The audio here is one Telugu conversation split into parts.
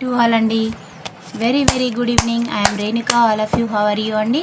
టు ఆల్ అండి. Very very good evening. I'm Renuka all of you. How are you అండి?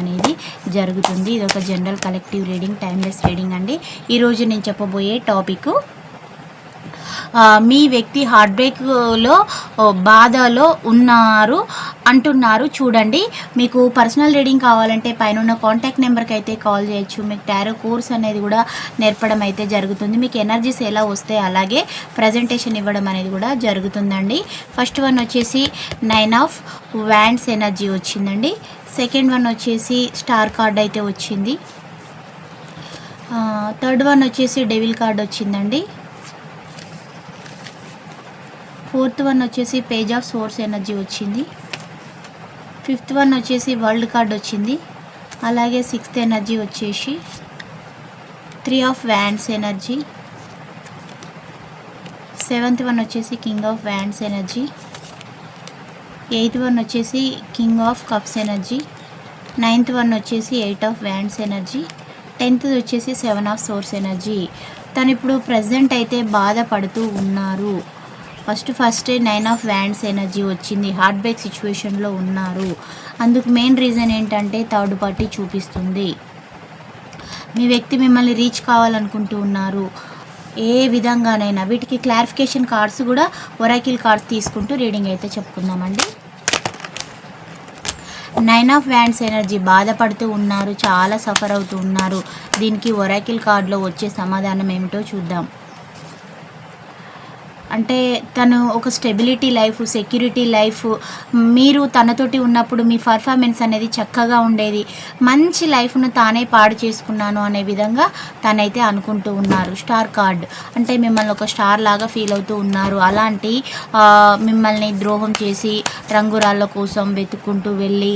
అనేది జరుగుతుంది. ఇది ఒక general collective reading timeless reading అండి. ఈరోజు నేను చెప్పబోయే టాపిక్ మీ వ్యక్తి హార్ట్ బ్రేక్లో బాధలో ఉన్నారు అంటున్నారు. చూడండి మీకు పర్సనల్ రీడింగ్ కావాలంటే పైన ఉన్న కాంటాక్ట్ నెంబర్కి అయితే కాల్ చేయొచ్చు. మీకు టారో కోర్స్ అనేది కూడా నేర్పడం అయితే జరుగుతుంది. మీకు ఎనర్జీస్ ఎలా వస్తే అలాగే ప్రజెంటేషన్ ఇవ్వడం అనేది కూడా జరుగుతుందండి. ఫస్ట్ వన్ వచ్చేసి నైన్ ఆఫ్ వ్యాండ్స్ ఎనర్జీ వచ్చిందండి. సెకండ్ వన్ వచ్చేసి స్టార్ కార్డ్ అయితే వచ్చింది. థర్డ్ వన్ వచ్చేసి డెవిల్ కార్డ్ వచ్చిందండి. ఫోర్త్ వన్ వచ్చేసి పేజ్ ఆఫ్ సోర్స్ ఎనర్జీ వచ్చింది. ఫిఫ్త్ వన్ వచ్చేసి వరల్డ్ కార్డ్ వచ్చింది. అలాగే సిక్స్త్ ఎనర్జీ వచ్చేసి three of wands energy. Seventh one వచ్చేసి king of wands energy. Eighth one వచ్చేసి king of cups energy ninth one వచ్చేసి eight of wands energy tenth వచ్చేసి సెవెన్ ఆఫ్ సోర్స్ ఎనర్జీ. తను ఇప్పుడు ప్రజెంట్ అయితే బాధపడుతూ ఉన్నారు. First first nine of wands energy వచ్చింది. హార్ట్ బ్రేక్ సిచ్యువేషన్లో ఉన్నారు. అందుకు మెయిన్ రీజన్ ఏంటంటే థర్డ్ పార్టీ చూపిస్తుంది. మీ వ్యక్తి మిమ్మల్ని రీచ్ కావాలనుకుంటూ ఉన్నారు. ఏ విధంగానైనా వీటికి క్లారిఫికేషన్ కార్డ్స్ కూడా ఒరాకిల్ కార్డ్స్ తీసుకుంటూ రీడింగ్ అయితే చెప్పుకుందామండి. నైన్ ఆఫ్ వ్యాండ్స్ ఎనర్జీ బాధపడుతూ ఉన్నారు చాలా సఫర్ అవుతూ ఉన్నారు. దీనికి ఒరాకిల్ కార్డులో వచ్చే సమాధానం ఏమిటో చూద్దాం. అంటే తను ఒక స్టెబిలిటీ లైఫ్ సెక్యూరిటీ లైఫ్ మీరు తనతోటి ఉన్నప్పుడు మీ పర్ఫార్మెన్స్ అనేది చక్కగా ఉండేది. మంచి లైఫ్ను తానే పాడు చేసుకున్నాను అనే విధంగా తనైతే అనుకుంటూ ఉన్నారు. Star card. అంటే మిమ్మల్ని ఒక స్టార్ లాగా ఫీల్ అవుతూ ఉన్నారు. అలాంటి మిమ్మల్ని ద్రోహం చేసి రంగురాళ్ళ కోసం వెతుక్కుంటూ వెళ్ళి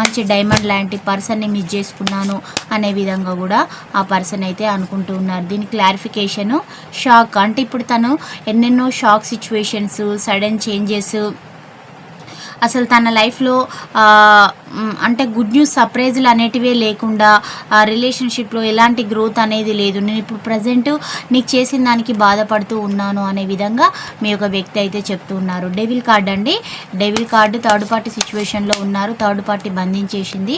మంచి డైమండ్ లాంటి పర్సన్ని మిస్ చేసుకున్నాను అనే విధంగా కూడా ఆ పర్సన్ అయితే అనుకుంటూ ఉన్నారు. దీని క్లారిఫికేషను షాక్. అంటే ఇప్పుడు తను ఎన్నెన్నో షాక్ సిచ్యువేషన్స్ సడన్ చేంజెస్ అసలు తన లైఫ్లో అంటే గుడ్ న్యూస్ సర్ప్రైజులు అనేటివే లేకుండా ఆ రిలేషన్షిప్లో ఎలాంటి గ్రోత్ అనేది లేదు. నేను ఇప్పుడు ప్రజెంట్ నీకు చేసిన దానికి బాధపడుతూ ఉన్నాను అనే విధంగా మీ యొక్క వ్యక్తి అయితే చెప్తూ ఉన్నారు. డెవిల్ కార్డ్ అండి. డెవిల్ కార్డు థర్డ్ పార్టీ సిచ్యువేషన్లో ఉన్నారు. థర్డ్ పార్టీ బంధించేసింది.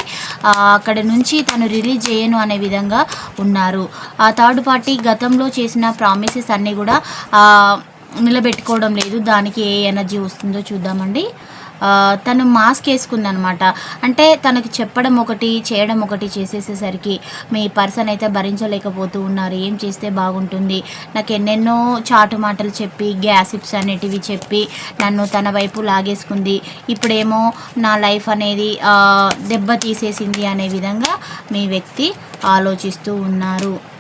అక్కడ నుంచి తను రిలీజ్ చేయను అనే విధంగా ఉన్నారు. ఆ థర్డ్ పార్టీ గతంలో చేసిన ప్రామిసెస్ అన్నీ కూడా నిలబెట్టుకోవడం లేదు. దానికి ఏ ఎనర్జీ వస్తుందో చూద్దామండి. తను మాస్క్ వేసుకుందనమాట. అంటే తనకు చెప్పడం ఒకటి చేయడం ఒకటి చేసేసేసరికి మీ పర్సన్ అయితే భరించలేకపోతూ ఉన్నారు. ఏం చేస్తే బాగుంటుంది? నాకు ఎన్నెన్నో చాటు మాటలు చెప్పి గ్యాసిప్స్ అనేటివి చెప్పి నన్ను తన వైపు లాగేసుకుంది. ఇప్పుడేమో నా లైఫ్ అనేది దెబ్బ తీసేసింది అనే విధంగా మీ వ్యక్తి ఆలోచిస్తూ ఉన్నారు.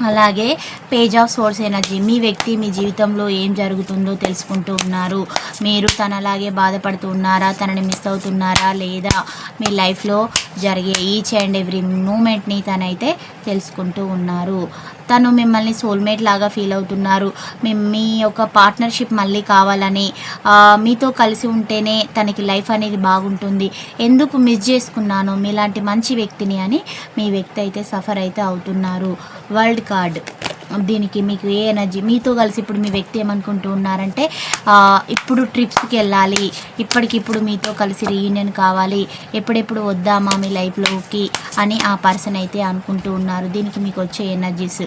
అలాగే పేజ్ ఆఫ్ సోర్స్ ఎనర్జీ. మీ వ్యక్తి మీ జీవితంలో ఏం జరుగుతుందో తెలుసుకుంటూ ఉన్నారు. మీరు తనలాగే బాధపడుతూ ఉన్నారా తనని మిస్ అవుతున్నారా? లేదా మీ లైఫ్లో జరిగే ఈచ్ అండ్ ఎవ్రీ మూమెంట్ని తనైతే తెలుసుకుంటూ ఉన్నారు. తను మిమ్మల్ని సోల్మేట్ లాగా ఫీల్ అవుతున్నారు. మీ మీ యొక్క పార్ట్నర్షిప్ మళ్ళీ కావాలని మీతో కలిసి ఉంటేనే తనకి లైఫ్ అనేది బాగుంటుంది. ఎందుకు మిస్ చేసుకున్నాను? మీలాంటి మంచి వ్యక్తిని అని మీ వ్యక్తి అయితే సఫర్ అయితే అవుతున్నారు. వరల్డ్ కార్డ్ దీనికి మీకు ఏ ఎనర్జీ మీతో కలిసి ఇప్పుడు మీ వ్యక్తి ఏమనుకుంటూ ఉన్నారంటే ఇప్పుడు ట్రిప్స్కి వెళ్ళాలి ఇప్పటికిప్పుడు మీతో కలిసి రీయూనియన్ కావాలి ఎప్పుడెప్పుడు వద్దామా మీ లైఫ్లోకి అని ఆ పర్సన్ అయితే అనుకుంటూ ఉన్నారు. దీనికి మీకు వచ్చే ఎనర్జీస్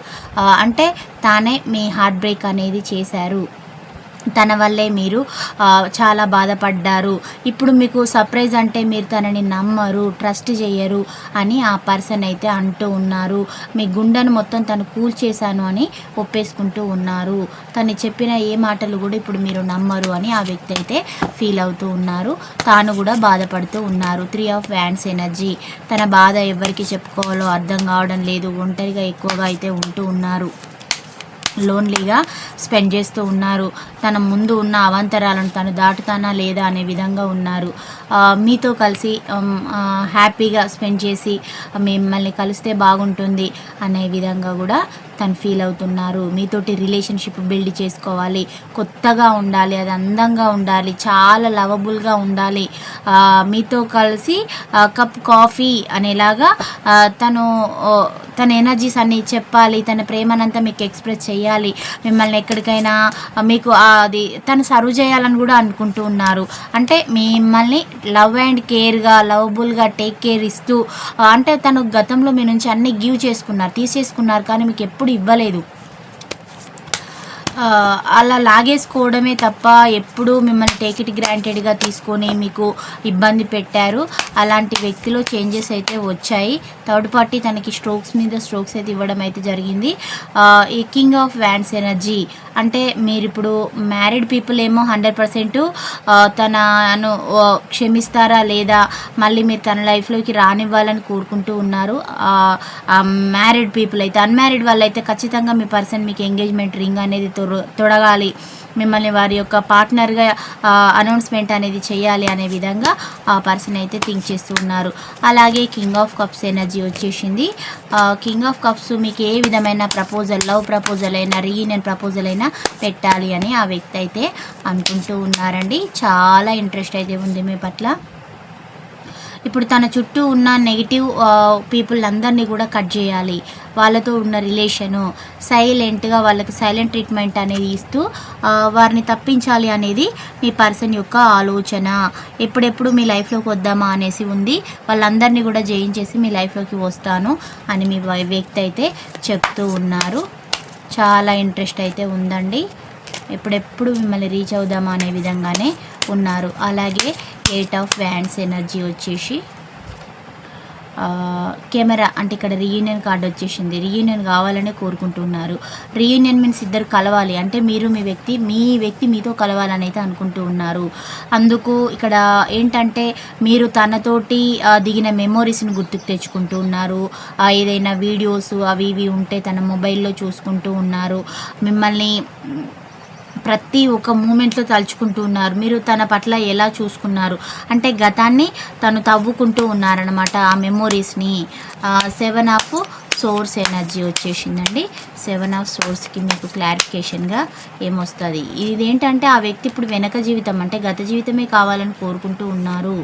అంటే తానే మీ హార్ట్ బ్రేక్ అనేది చేశారు. తన వల్లే మీరు చాలా బాధపడ్డారు. ఇప్పుడు మీకు సర్ప్రైజ్ అంటే మీరు తనని నమ్మరు ట్రస్ట్ చేయరు అని ఆ పర్సన్ అయితే అంటూ ఉన్నారు. మీ గుండెను మొత్తం తను కూల్ చేశాను అని ఒప్పేసుకుంటూ ఉన్నారు. తను చెప్పిన ఏ మాటలు కూడా ఇప్పుడు మీరు నమ్మరు అని ఆ వ్యక్తి అయితే ఫీల్ అవుతూ ఉన్నారు. తాను కూడా బాధపడుతూ ఉన్నారు. త్రీ ఆఫ్ వ్యాండ్స్ ఎనర్జీ తన బాధ ఎవరికి చెప్పుకోవాలో అర్థం కావడం లేదు. ఒంటరిగా ఎక్కువగా అయితే ఉంటూ ఉన్నారు. లోన్లీగా స్పెండ్ చేస్తూ ఉన్నారు. తన ముందు ఉన్న అవాంతరాలను తను దాటుతానా లేదా అనే విధంగా ఉన్నారు. మీతో కలిసి హ్యాపీగా స్పెండ్ చేసి మిమ్మల్ని కలిస్తే బాగుంటుంది అనే విధంగా కూడా తను ఫీల్ అవుతున్నారు. మీతోటి రిలేషన్షిప్ బిల్డ్ చేసుకోవాలి. కొత్తగా ఉండాలి. అది అందంగా ఉండాలి. చాలా లవబుల్గా ఉండాలి. మీతో కలిసి కప్ కాఫీ అనేలాగా తను తన ఎనర్జీస్ అన్ని చెప్పాలి తన ప్రేమనంతా మీకు ఎక్స్ప్రెస్ చేయాలి. మిమ్మల్ని ఎక్కడికైనా మీకు అది తను సర్వ్ చేయాలని కూడా అనుకుంటూ ఉన్నారు. అంటే మిమ్మల్ని లవ్ అండ్ కేర్గా లవబుల్గా టేక్ కేర్ ఇస్తూ అంటే తను గతంలో మీ నుంచి అన్ని గివ్ చేసుకున్నారు తీసేసుకున్నారు కానీ మీకు ఎప్పుడు ఇవ్వలేదు. అలా లాగేసుకోవడమే తప్ప ఎప్పుడూ మిమ్మల్ని టేక్ ఇట్ గ్రాంటెడ్గా తీసుకొని మీకు ఇబ్బంది పెట్టారు. అలాంటి వ్యక్తిలో చేంజెస్ అయితే వచ్చాయి. థర్డ్ పార్టీ తనకి స్ట్రోక్స్ మీద స్ట్రోక్స్ అయితే ఇవ్వడం అయితే జరిగింది. ఈ కింగ్ ఆఫ్ వ్యాండ్స్ ఎనర్జీ అంటే మీరు ఇప్పుడు మ్యారీడ్ పీపుల్ ఏమో హండ్రెడ్ పర్సెంట్ తనను క్షమిస్తారా లేదా మళ్ళీ మీరు తన లైఫ్లోకి రానివ్వాలని కోరుకుంటూ ఉన్నారు. మ్యారీడ్ పీపుల్ అయితే అన్మ్యారీడ్ వాళ్ళైతే అయితే ఖచ్చితంగా మీ పర్సన్ మీకు ఎంగేజ్మెంట్ రింగ్ అనేది తొడ తొడగాలి. మిమ్మల్ని వారి యొక్క పార్ట్నర్గా అనౌన్స్మెంట్ అనేది చేయాలి అనే విధంగా ఆ పర్సన్ అయితే థింక్ చేస్తూ ఉన్నారు. అలాగే కింగ్ ఆఫ్ కప్స్ ఎనర్జీ వచ్చేసింది. కింగ్ ఆఫ్ కప్స్ మీకు ఏ విధమైన ప్రపోజల్ లవ్ ప్రపోజల్ అయినా రీయూనియన్ ప్రపోజల్ అయినా పెట్టాలి అని ఆ వ్యక్తి అయితే అనుకుంటూ ఉన్నారండి. చాలా ఇంట్రెస్ట్ అయితే ఉంది మీ పట్ల. ఇప్పుడు తన చుట్టూ ఉన్న నెగిటివ్ పీపుల్ అందరినీ కూడా కట్ చేయాలి. వాళ్ళతో ఉన్న రిలేషను సైలెంట్గా వాళ్ళకి సైలెంట్ ట్రీట్మెంట్ అనేది ఇస్తూ వారిని తప్పించాలి అనేది మీ పర్సన్ యొక్క ఆలోచన. ఎప్పుడెప్పుడు మీ లైఫ్లోకి వద్దామా అనేసి ఉంది. వాళ్ళందరినీ కూడా జయించేసి మీ లైఫ్లోకి వస్తాను అని మీ వై- వ్యక్తి అయితే చెప్తూ ఉన్నారు. చాలా ఇంట్రెస్ట్ అయితే ఉందండి. ఎప్పుడెప్పుడు మిమ్మల్ని రీచ్ అవుదామా అనే విధంగానే ఉన్నారు. అలాగే ఎయిట్ ఆఫ్ వ్యాండ్స్ ఎనర్జీ వచ్చేసి కెమెరా అంటే ఇక్కడ రీయూనియన్ కార్డు వచ్చేసింది. రీయూనియన్ కావాలని కోరుకుంటున్నారు. రీయూనియన్ మీన్స్ ఇద్దరు కలవాలి. అంటే మీరు మీ వ్యక్తి మీ వ్యక్తి మీతో కలవాలని అయితే అనుకుంటూ ఉన్నారు. అందుకు ఇక్కడ ఏంటంటే మీరు తనతోటి దిగిన మెమోరీస్ని గుర్తుకు తెచ్చుకుంటూ ఉన్నారు. ఏదైనా వీడియోస్ అవి ఇవి ఉంటే తన మొబైల్లో చూసుకుంటూ ఉన్నారు. మిమ్మల్ని ప్రతి ఒక్క మూమెంట్లో తలుచుకుంటూ ఉన్నారు. మీరు తన పట్ల ఎలా చూసుకున్నారు? అంటే గతాన్ని తను తవ్వుకుంటూ ఉన్నారనమాట ఆ మెమోరీస్ని సెవెన్ ఆఫ్ సోర్స్ ఎనర్జీ వచ్చేసిందండి. సెవెన్ ఆఫ్ సోర్స్కి మీకు క్లారిఫికేషన్గా ఏమొస్తుంది? ఇదేంటంటే ఆ వ్యక్తి ఇప్పుడు వెనక జీవితం అంటే గత జీవితమే కావాలని కోరుకుంటూ ఉన్నారు.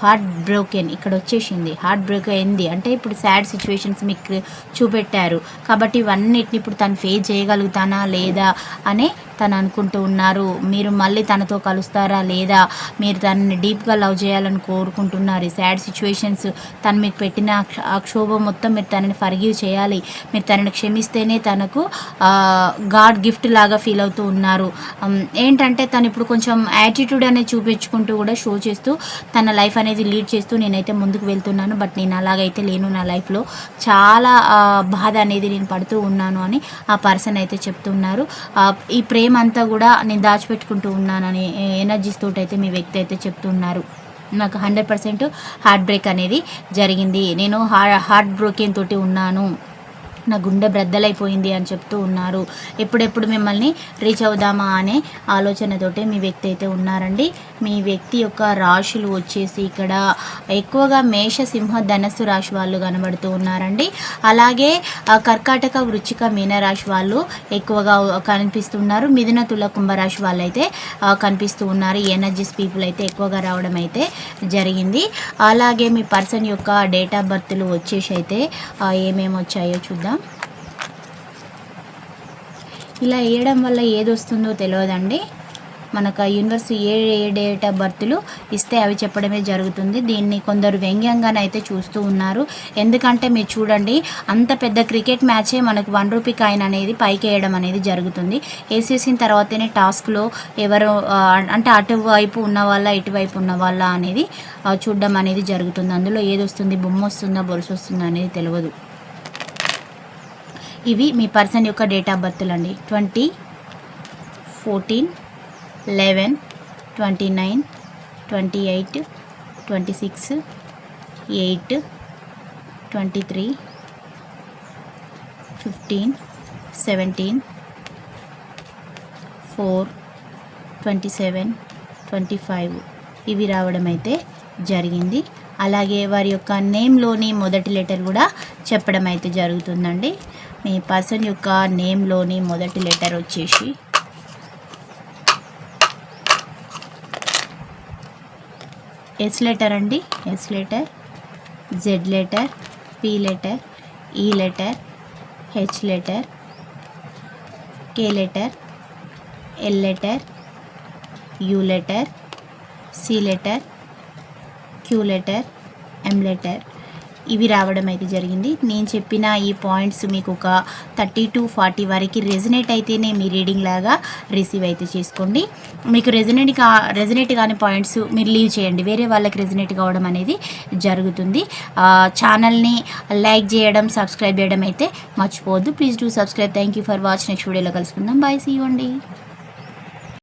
హార్ట్ బ్రోకెన్ ఇక్కడ వచ్చేసింది. హార్ట్ బ్రేక్ అయింది. అంటే ఇప్పుడు సాడ్ సిచ్యువేషన్స్ మీకు చూపెట్టారు. కాబట్టి ఇవన్నిటిని ఇప్పుడు తను ఫేస్ చేయగలుగుతానా లేదా అని తను అనుకుంటూ ఉన్నారు. మీరు మళ్ళీ తనతో కలుస్తారా లేదా? మీరు తనని డీప్గా లవ్ చేయాలని కోరుకుంటున్నారు. ఈ సాడ్ సిచ్యువేషన్స్ తను మీకు పెట్టిన ఆ క్షోభం మొత్తం మీరు తనని ఫర్గివ్ చేయాలి. మీరు తనని క్షమిస్తేనే తనకు గాడ్ గిఫ్ట్ లాగా ఫీల్ అవుతూ ఉన్నారు. ఏంటంటే తను ఇప్పుడు కొంచెం యాటిట్యూడ్ అనేది చూపించుకుంటూ కూడా షో చేస్తూ తన లైఫ్ అనేది లీడ్ చేస్తూ నేనైతే ముందుకు వెళ్తున్నాను. బట్ నేను అలాగైతే లేను నా లైఫ్లో. చాలా బాధ అనేది నేను పడుతూ ఉన్నాను అని ఆ పర్సన్ అయితే చెప్తున్నారు ఈ ప్రేమ అంతా కూడా నేను దాచిపెట్టుకుంటూ ఉన్నానని ఎనర్జీస్ తోటి అయితే మీ వ్యక్తి అయితే చెప్తున్నారు. నాకు హండ్రెడ్ పర్సెంట్ హార్ట్ బ్రేక్ అనేది జరిగింది. నేను హార్ట్ బ్రోకెన్ తోటి ఉన్నాను. నా గుండె బ్రద్దలైపోయింది అని చెప్తూ ఉన్నారు. ఎప్పుడెప్పుడు మిమ్మల్ని రీచ్ అవుదామా అనే ఆలోచనతోటి మీ వ్యక్తి అయితే ఉన్నారండి. మీ వ్యక్తి యొక్క రాశులు వచ్చేసి ఇక్కడ ఎక్కువగా మేష సింహ ధనస్సు రాశి వాళ్ళు కనబడుతూ ఉన్నారండి. అలాగే కర్కాటక వృచ్చిక మీన రాశి వాళ్ళు ఎక్కువగా కనిపిస్తున్నారు. మిథున తుల కుంభరాశి వాళ్ళు అయితే కనిపిస్తూ ఉన్నారు. ఎనర్జీస్ పీపుల్ అయితే ఎక్కువగా రావడం అయితే జరిగింది. అలాగే మీ పర్సన్ యొక్క డేట్ ఆఫ్ బర్త్లు వచ్చేసి అయితే ఏమేమి వచ్చాయో చూద్దాం. ఇలా వేయడం వల్ల ఏది వస్తుందో తెలియదండి. మనకు యూనివర్సిటీ ఏ ఏ డేట్ ఆఫ్ బర్త్లు ఇస్తే అవి చెప్పడమే జరుగుతుంది. దీన్ని కొందరు వ్యంగ్యంగానైతే చూస్తూ ఉన్నారు. ఎందుకంటే మీరు చూడండి అంత పెద్ద క్రికెట్ మ్యాచే మనకు వన్ రూపీ కాయిన్ అనేది పైకి వేయడం అనేది జరుగుతుంది. వేసేసిన తర్వాతనే టాస్క్లో ఎవరు అంటే అటువైపు ఉన్న వాళ్ళ ఇటువైపు ఉన్న వాళ్ళ అనేది చూడడం అనేది జరుగుతుంది. అందులో ఏది వస్తుంది? బొమ్మ వస్తుందా? బొరుసు వస్తుందా? అనేది తెలియదు ఇవి మీ పర్సన్ యొక్క డేట్ ఆఫ్ బర్త్లు అండి twenty fourteen eleven twenty nine twenty eight twenty six eight twenty three fifteen seventeen four twenty seven twenty five. ఇవి రావడం అయితే జరిగింది. అలాగే వారి యొక్క నేమ్లోని మొదటి లెటర్ కూడా చెప్పడం అయితే జరుగుతుందండి. మీ పర్సన్ యొక్క నేమ్లోని మొదటి లెటర్ వచ్చేసి ఎస్ లెటర్ అండి. S letter Z letter P letter E letter H letter K letter L letter U letter C letter Q letter M letter ఇవి రావడం అయితే జరిగింది. నేను చెప్పిన ఈ పాయింట్స్ మీకు ఒక థర్టీ టు ఫార్టీ వరకు రెజినేట్ అయితేనే మీ రీడింగ్ లాగా రిసీవ్ అయితే చేసుకోండి. మీకు రెజినేట్ కా రెజినేట్ కాని పాయింట్స్ మీరు లీవ్ చేయండి. వేరే వాళ్ళకి రెజినేట్ కావడం అనేది జరుగుతుంది. ఛానల్ని లైక్ చేయడం సబ్స్క్రైబ్ చేయడం అయితే మర్చిపోవద్దు. Please do subscribe. Thank you for watch next వీడియోలో కలుసుకుందాం. బాయ్. సీ అండి.